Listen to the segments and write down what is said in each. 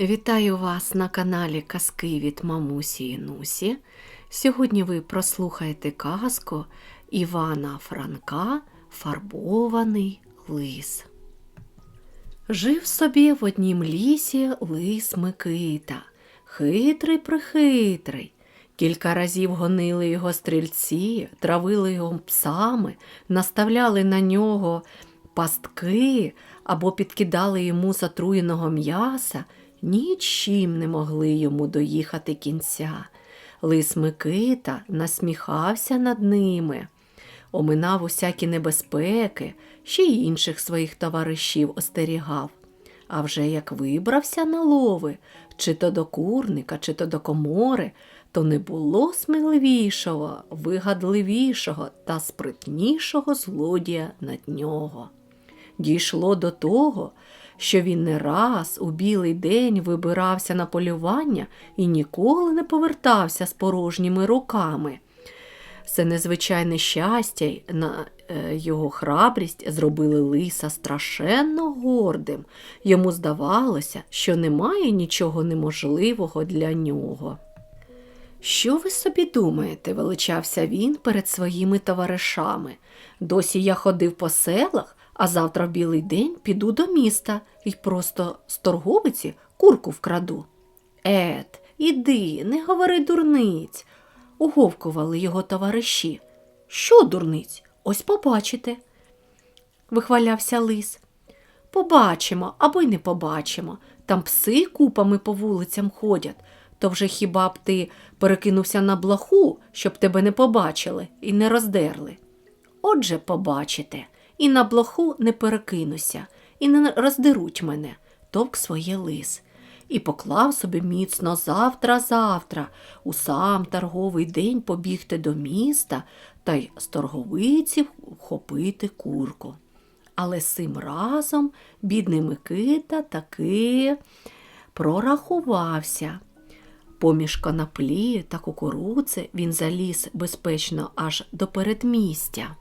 Вітаю вас на каналі Казки від Мамусі і Нусі. Сьогодні ви прослухаєте казку Івана Франка Фарбований лис. Жив собі в однім лісі лис Микита, хитрий прихитрий. Кілька разів гонили його стрільці, травили його псами, наставляли на нього пастки або підкидали йому затруєного м'яса, нічим не могли йому доїхати кінця. Лис Микита насміхався над ними, оминав усякі небезпеки, ще й інших своїх товаришів остерігав. А вже як вибрався на лови, чи то до курника, чи то до комори, то не було сміливішого, вигадливішого та спритнішого злодія над нього. Дійшло до того, що він не раз у білий день вибирався на полювання і ніколи не повертався з порожніми руками. Це незвичайне щастя на е, його храбрість зробили лиса страшенно гордим. Йому здавалося, що немає нічого неможливого для нього. Що ви собі думаєте? величався він перед своїми товаришами. Досі я ходив по селах, а завтра в білий день піду до міста і просто з торговиці курку вкраду. Ет, іди, не говори дурниць, уговкували його товариші. Що, дурниць? Ось побачите, вихвалявся лис. Побачимо або й не побачимо. Там пси купами по вулицям ходять. То вже хіба б ти перекинувся на блоху, щоб тебе не побачили і не роздерли? Отже, побачите, і на блоху не перекинуся, і не роздеруть мене, товк своє лис. І поклав собі міцно завтра-завтра, у сам торговий день побігти до міста та й з торговиці вхопити курку. Але цим разом бідний Микита таки прорахувався. Поміж коноплі та кукурудзи він заліз безпечно аж до передмістя.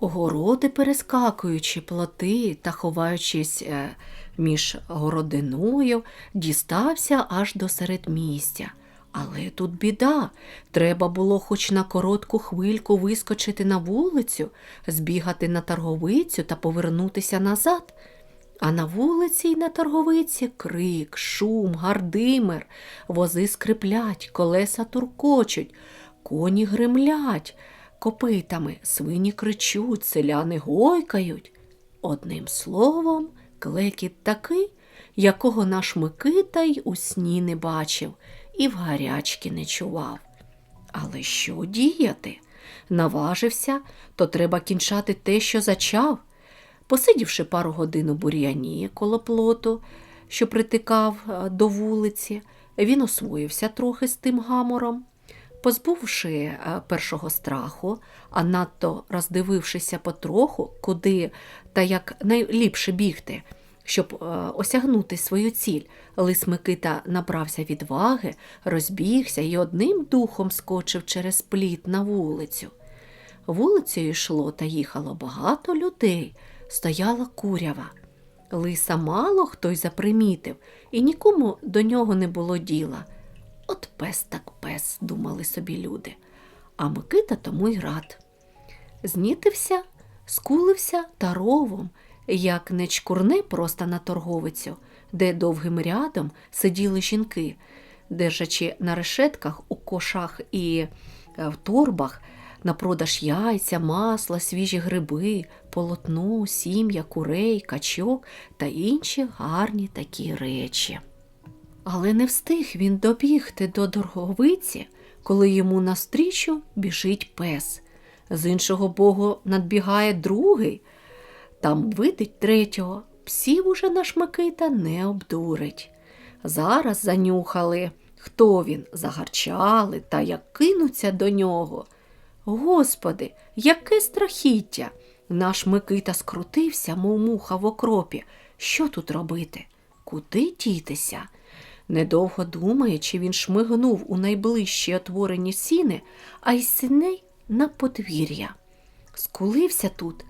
Огороди, перескакуючи плоти та ховаючись е, між городиною, дістався аж до середмістя. Але тут біда. Треба було хоч на коротку хвильку вискочити на вулицю, збігати на торговицю та повернутися назад. А на вулиці й на торговиці крик, шум, гардимер, вози скриплять, колеса туркочуть, коні гремлять копитами, свині кричуть, селяни гойкають. Одним словом, клекіт такий, якого наш Микита й у сні не бачив і в гарячки не чував. Але що діяти? Наважився, то треба кінчати те, що зачав. Посидівши пару годин у бур'яні коло плоту, що притикав е, до вулиці, він освоївся трохи з тим гамором. Позбувши е, першого страху, а надто роздивившися потроху, куди та як найліпше бігти, щоб е, осягнути свою ціль, лис Микита набрався відваги, розбігся і одним духом скочив через пліт на вулицю. Вулицею йшло та їхало багато людей, стояла курява. Лиса мало хто й запримітив, і нікому до нього не було діла. От пес так пес, думали собі люди, а Микита тому й рад. Знітився, скулився та ровом, як не чкурне просто на торговицю, де довгим рядом сиділи жінки, держачи на решетках у кошах і е, в торбах на продаж яйця, масла, свіжі гриби, полотно, сім'я, курей, качок та інші гарні такі речі. Але не встиг він добігти до дорговиці, коли йому навстрічу біжить пес. З іншого боку надбігає другий, там видить третього, псів уже наш Микита не обдурить. Зараз занюхали, хто він, загарчали та як кинуться до нього. Господи, яке страхіття! Наш Микита скрутився, мов муха в окропі. Що тут робити? Куди дітися? Недовго думаючи, він шмигнув у найближчі отворені сіни, а й сіней на подвір'я. Скулився тут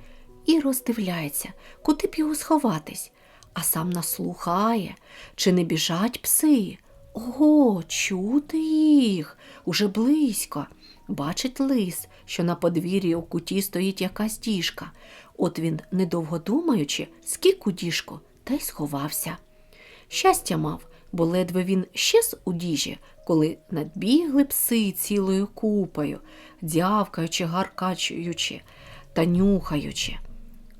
і роздивляється, куди б його сховатись. а сам наслухає, чи не біжать пси. Ого, чути їх уже близько. Бачить лис, що на подвір'ї у куті стоїть якась діжка. От він, недовго думаючи, скік у діжку та й сховався. Щастя мав, бо ледве він щез у діжі, коли надбігли пси цілою купою, дзявкаючи, гаркачуючи та нюхаючи.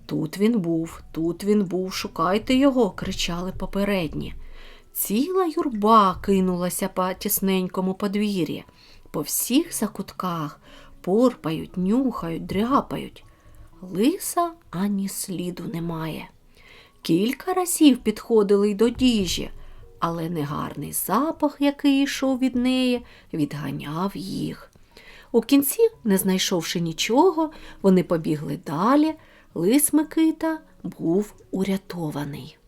Тут він був, тут він був, шукайте його, кричали попередні. Ціла юрба кинулася по тісненькому подвір'ї. По всіх закутках порпають, нюхають, дряпають. Лиса ані сліду немає. Кілька разів підходили й до діжі, але негарний запах, який йшов від неї, відганяв їх. У кінці, не знайшовши нічого, вони побігли далі. Лис Микита був урятований.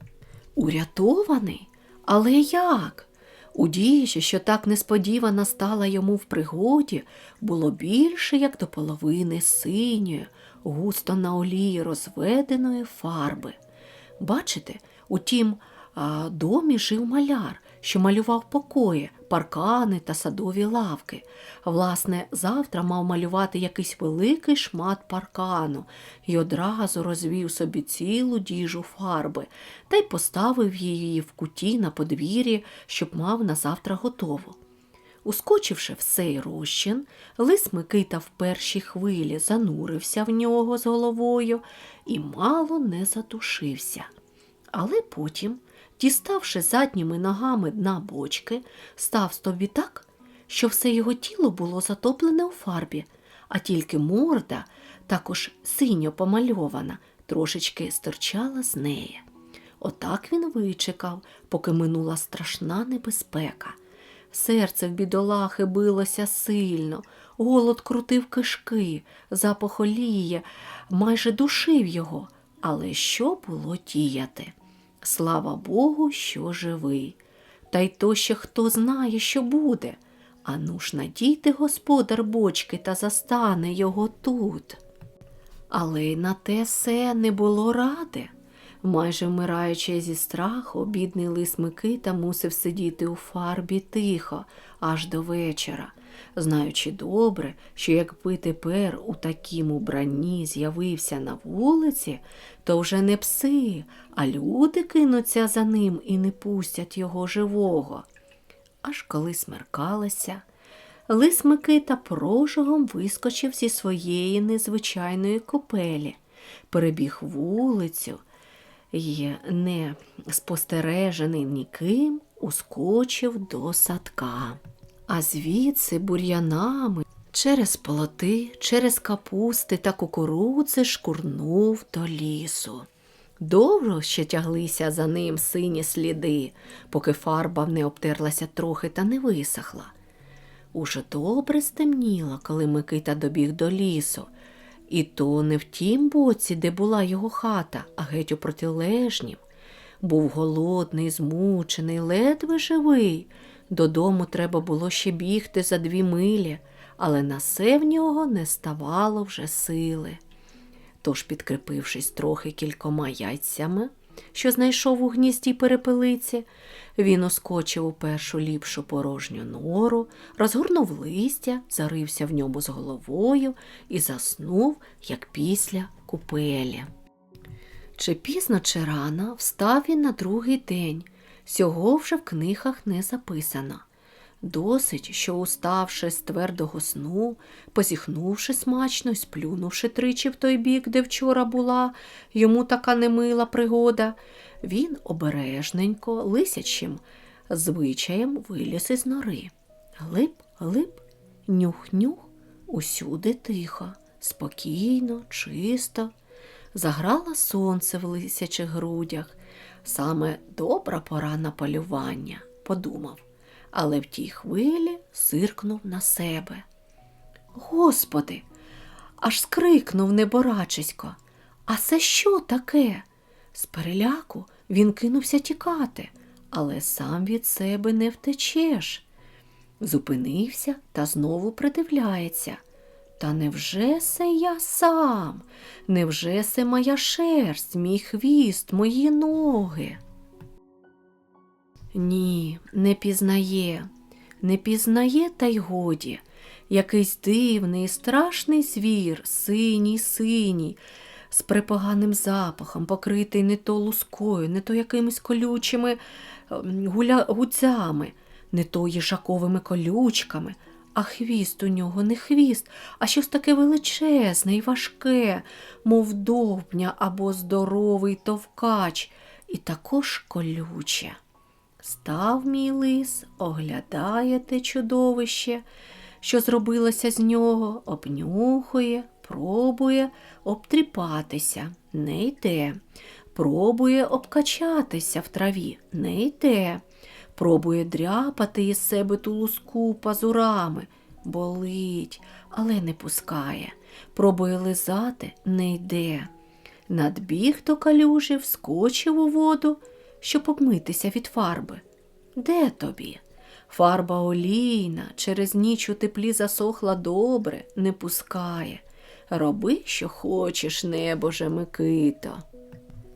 Урятований? Але як? У діжі, що так несподівано стала йому в пригоді, було більше, як до половини синьої, густо на олії розведеної фарби. Бачите, у тім а, домі жив маляр, що малював покої, паркани та садові лавки. Власне, завтра мав малювати якийсь великий шмат паркану і одразу розвів собі цілу діжу фарби та й поставив її в куті на подвір'ї, щоб мав на завтра готово. Ускочивши в цей розчин, лис Микита в першій хвилі занурився в нього з головою і мало не задушився. Але потім, діставши задніми ногами дна бочки, став собі так, що все його тіло було затоплене у фарбі, а тільки морда, також синьо помальована, трошечки стирчала з неї. Отак він вичекав, поки минула страшна небезпека. Серце в бідолахи билося сильно, голод крутив кишки, запах олії майже душив його. Але що було діяти? Слава Богу, що живий. Та й то ще хто знає, що буде. Ану ж надійте господар бочки та застане його тут. Але й на те все не було ради. Майже вмираючи зі страху, бідний лис Микита мусив сидіти у фарбі тихо аж до вечора, знаючи добре, що якби тепер у такім убранні з'явився на вулиці, то вже не пси, а люди кинуться за ним і не пустять його живого. Аж коли смеркалося, лис Микита прожогом вискочив зі своєї незвичайної купелі, перебіг вулицю і, не спостережений ніким, ускочив до садка. А звідси бур'янами через плоти, через капусти та кукурудзи шкурнув до лісу. Довго ще тяглися за ним сині сліди, поки фарба не обтерлася трохи та не висохла. Уже добре стемніло, коли Микита добіг до лісу, і то не в тім боці, де була його хата, а геть у протилежнім. Був голодний, змучений, ледве живий. Додому треба було ще бігти за дві милі, але на все в нього не ставало вже сили. Тож, підкріпившись трохи кількома яйцями, що знайшов у гнізді перепелиці, він оскочив у першу ліпшу порожню нору, розгорнув листя, зарився в ньому з головою і заснув, як після купелі. Чи пізно, чи рано встав він на другий день, сього вже в книгах не записано. Досить, що, уставши з твердого сну, позіхнувши смачно сплюнувши тричі в той бік, де вчора була йому така немила пригода, він обережненько, лисячим звичаєм виліз із нори. Глиб, глиб, нюх-нюх, усюди тихо, спокійно, чисто. Заграло сонце в лисячих грудях. Саме добра пора на полювання, подумав, але в тій хвилі сиркнув на себе. Господи, аж скрикнув неборачисько. А це що таке? З переляку він кинувся тікати, але сам від себе не втечеш. Зупинився та знову придивляється. Та невже се я сам? Невже се моя шерсть, мій хвіст, мої ноги? Ні, не пізнає, не пізнає, та й годі. Якийсь дивний, страшний звір, синій, синій, з припоганим запахом, покритий не то лускою, не то якимись колючими ем, гуля... гуцями, не то їжаковими колючками, а хвіст у нього не хвіст, а щось таке величезне і важке, мов довбня або здоровий товкач, і також колюче. Став мій лис, оглядає те чудовище, що зробилося з нього, обнюхує, пробує обтріпатися, не йде, пробує обкачатися в траві, не йде, пробує дряпати із себе ту луску пазурами, болить, але не пускає, пробує лизати, не йде. Надбіг до калюжі, вскочив у воду, щоб обмитися від фарби. Де тобі? Фарба олійна, через ніч у теплі засохла добре, не пускає. Роби, що хочеш, небоже Микито.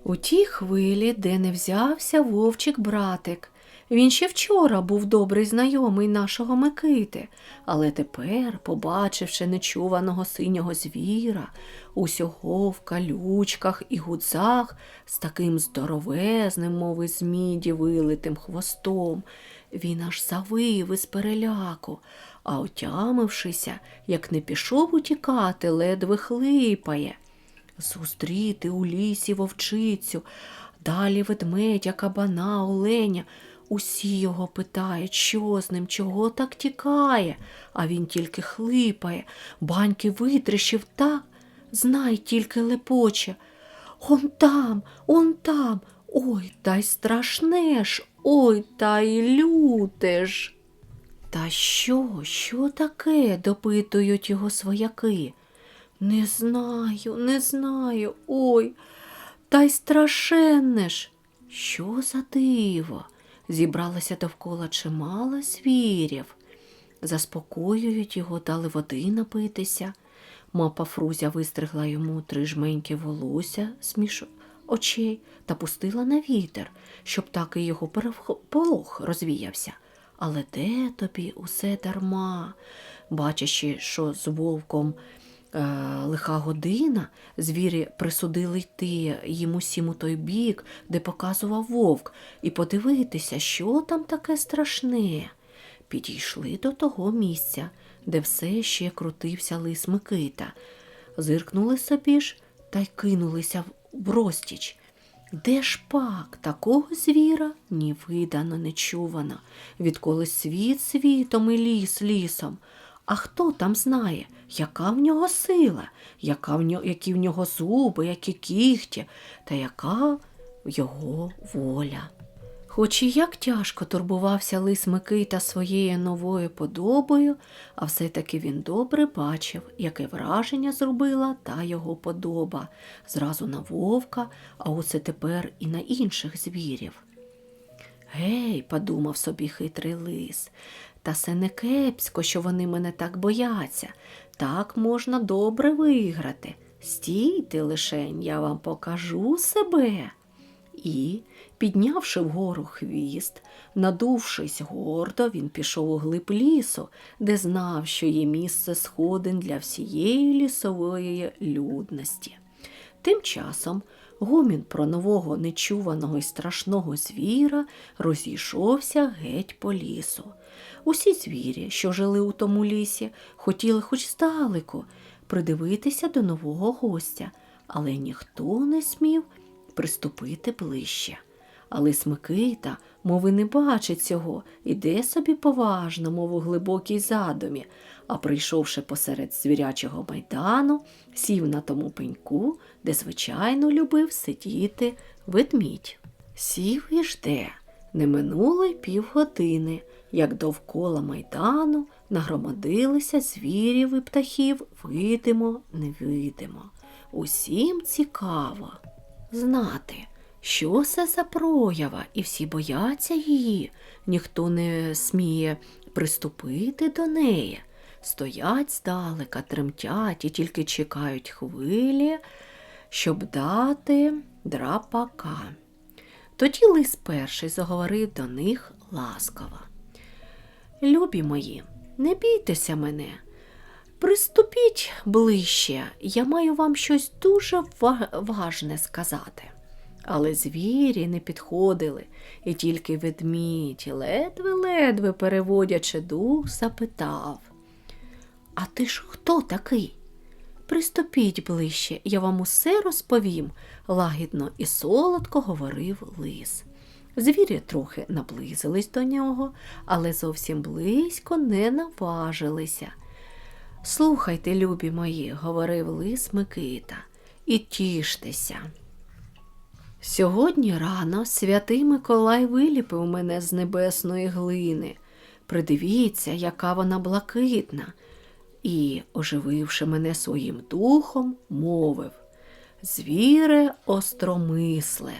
У тій хвилі, де не взявся вовчик братик. Він ще вчора був добрий знайомий нашого Микити, але тепер, побачивши нечуваного синього звіра, усього в калючках і гудзах, з таким здоровезним, мов із міді вилитим хвостом, він аж завив із переляку, а отямившися, як не пішов утікати, ледве хлипає. Зустріти у лісі вовчицю, далі ведмедя, кабана, оленя. Усі його питають, що з ним, чого так тікає, а він тільки хлипає, баньки витріщив та, знай тільки лепоче. Он там, он там, ой, та й страшне ж, ой, та й люте ж. Та що, що таке? допитують його свояки. Не знаю, не знаю, ой, та й страшенне ж. Що за диво? Зібралося довкола чимало звірів. Заспокоюють його, дали води напитися. Мапа Фрузя вистригла йому три жменьки волосся з між очей та пустила на вітер, щоб так і його переполох розвіявся. Але де тобі усе дарма? Бачачи, що з вовком лиха година, звірі присудили йти їм усім у той бік, де показував вовк, і подивитися, що там таке страшне. Підійшли до того місця, де все ще крутився лис Микита. Зиркнули собі ж та й кинулися в розтіч. Де ж пак такого звіра ні видано, не чувано, відколи світ світом і ліс лісом. А хто там знає, яка в нього сила, яка в нього, які в нього зуби, які кігті, та яка його воля. Хоч і як тяжко турбувався лис Микита своєю новою подобою, а все-таки він добре бачив, яке враження зробила та його подоба зразу на вовка, а оце тепер і на інших звірів. Гей, подумав собі хитрий лис, та це не кепсько, що вони мене так бояться. Так можна добре виграти. Стійте лишень, я вам покажу себе. І, піднявши вгору хвіст, надувшись гордо, він пішов у глиб лісу, де знав, що є місце сходин для всієї лісової людності. Тим часом гомін про нового нечуваного і страшного звіра розійшовся геть по лісу. Усі звірі, що жили у тому лісі, хотіли хоч здалеку придивитися до нового гостя, але ніхто не смів приступити ближче. Але Смикита, мови не бачить цього, іде собі поважно, мов у глибокій задумі, а прийшовши посеред звірячого майдану, сів на тому пеньку, де звичайно любив сидіти ведмідь. Сів і жде. Не минуло й півгодини, як довкола майдану нагромадилися звірів і птахів видимо, невидимо. Усім цікаво знати, що це за проява, і всі бояться її, ніхто не сміє приступити до неї. Стоять здалека, тремтять і тільки чекають хвилі, щоб дати драпака. Тоді лис перший заговорив до них ласкаво. Любі мої, не бійтеся мене. Приступіть ближче, я маю вам щось дуже важне сказати. Але звірі не підходили, і тільки ведмідь, ледве-ледве переводячи дух, запитав. А ти ж хто такий? Приступіть ближче, я вам усе розповім, лагідно і солодко говорив лис. Звірі трохи наблизились до нього, але зовсім близько не наважилися. Слухайте, любі мої, говорив лис Микита, і тіштеся. Сьогодні рано святий Миколай виліпив мене з небесної глини. Придивіться, яка вона блакитна, і, ожививши мене своїм духом, мовив Звіре остромисле.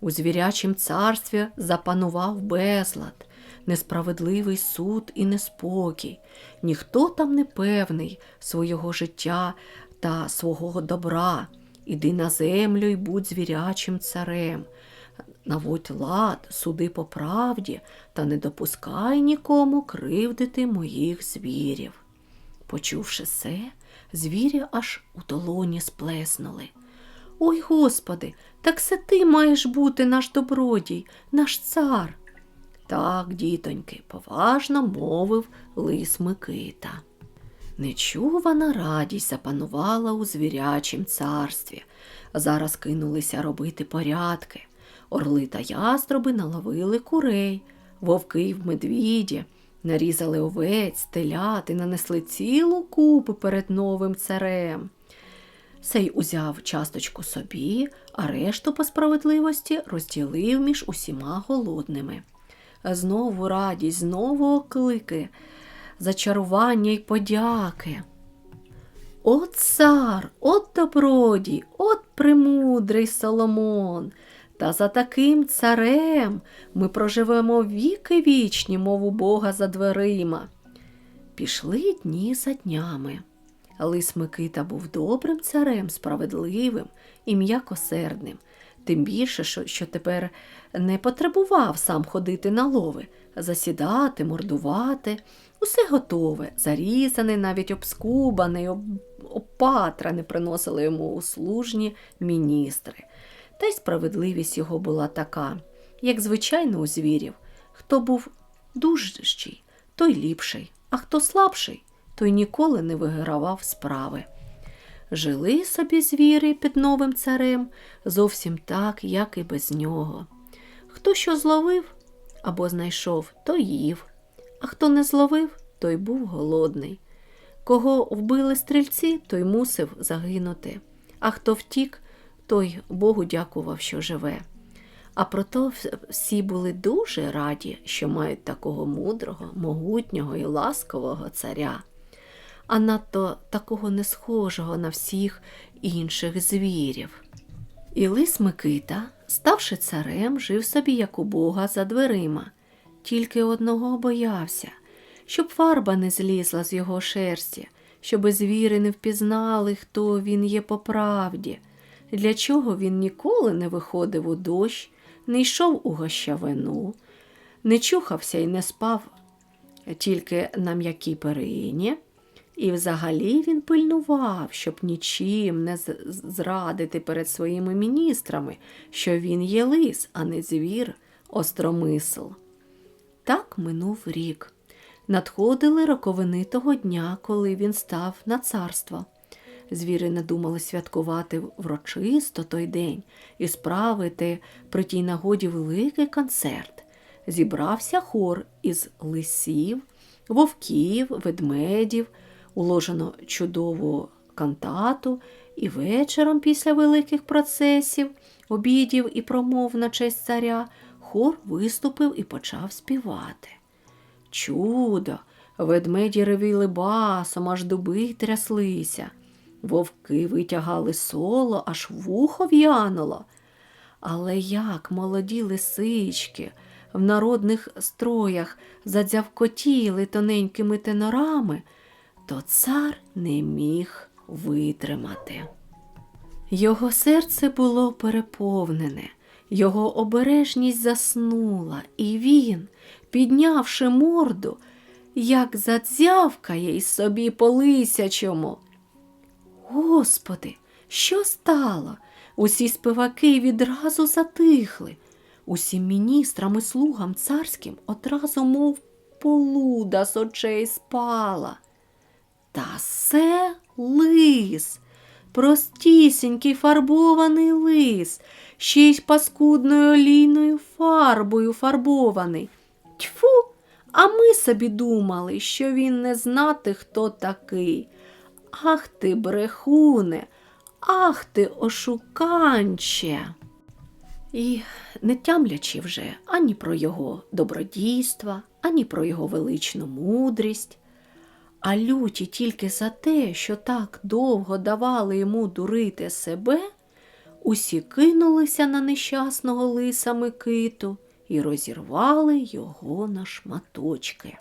У звірячім царстві запанував безлад, несправедливий суд і неспокій. Ніхто там не певний свого життя та свого добра. Іди на землю і будь звірячим царем. Наводь лад, суди по правді, та не допускай нікому кривдити моїх звірів. Почувши це, звірі аж у долоні сплеснули. Ой, Господи, так це ти маєш бути наш добродій, наш цар. Так, дітоньки, поважно мовив лис Микита. Нечувана радість запанувала у звірячім царстві. Зараз кинулися робити порядки. Орли та ястроби наловили курей, вовки й медвіді, нарізали овець, телят і нанесли цілу купу перед новим царем. Сей узяв часточку собі, а решту по справедливості розділив між усіма голодними. Знову радість, знову оклики, зачарування й подяки. От цар, от добродій, от премудрий Соломон. Та за таким царем ми проживемо віки вічні, мов у Бога за дверима. Пішли дні за днями. Лис Микита був добрим царем, справедливим і м'якосердним, тим більше, що, тепер не потребував сам ходити на лови, засідати, мордувати. Усе готове, зарізане, навіть обскубане, об... опатране приносили йому услужні міністри. Та й справедливість його була така, як звичайно у звірів. Хто був дужчий, той ліпший, а хто слабший, той ніколи не вигравав справи. Жили собі звіри під новим царем зовсім так, як і без нього. Хто що зловив або знайшов, той їв, а хто не зловив, той був голодний. Кого вбили стрільці, той мусив загинути, а хто втік, той Богу дякував, що живе. А прото всі були дуже раді, що мають такого мудрого, могутнього і ласкового царя, а надто такого не схожого на всіх інших звірів. І лис Микита, ставши царем, жив собі, як у Бога, за дверима, тільки одного боявся, щоб фарба не злізла з його шерсті, щоби звіри не впізнали, хто він є по правді, для чого він ніколи не виходив у дощ, не йшов у гощавину, не чухався і не спав тільки на м'якій перині. І взагалі він пильнував, щоб нічим не зрадити перед своїми міністрами, що він є лис, а не звір, остромисл. Так минув рік. Надходили роковини того дня, коли він став на царство. Звіри надумали святкувати врочисто той день і справити при тій нагоді великий концерт. Зібрався хор із лисів, вовків, ведмедів, уложено чудову кантату, і вечором після великих процесів, обідів і промов на честь царя, хор виступив і почав співати. Чудо! Ведмеді ревіли басом, аж дуби тряслися. Вовки витягали соло, аж вухо в'януло. Але як молоді лисички в народних строях задзявкотіли тоненькими тенорами, то цар не міг витримати. Його серце було переповнене, його обережність заснула, і він, піднявши морду, як задзявкає й собі по лисячому. Господи, що стало? Усі спиваки відразу затихли. Усім міністрам і слугам царським одразу, мов полуда з очей спала. Та се лис, простісінький фарбований лис, ще й паскудною олійною фарбою фарбований. Тьфу, а ми собі думали, що він не знати, хто такий. Ах ти, брехуне, ах ти, ошуканче. І не тямлячи вже ані про його добродійства, ані про його величну мудрість, а люті тільки за те, що так довго давали йому дурити себе, усі кинулися на нещасного лиса Микиту і розірвали його на шматочки.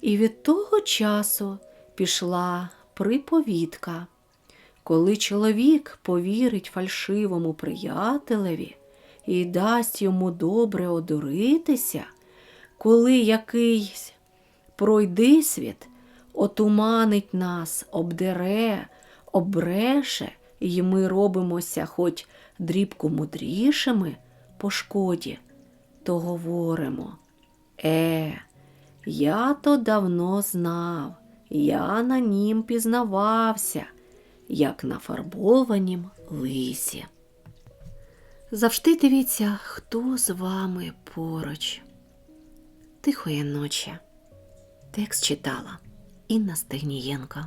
І від того часу пішла приповідка. Коли чоловік повірить фальшивому приятелеві і дасть йому добре одуритися, коли якийсь пройдисвіт отуманить нас, обдере, обреше, і ми робимося хоч дрібку мудрішими по шкоді, то говоримо Е, я то давно знав, я на нім пізнавався, як на фарбованім лисі. Завжди дивіться, хто з вами поруч. Тихої ночі. Текст читала Інна Стегнієнко.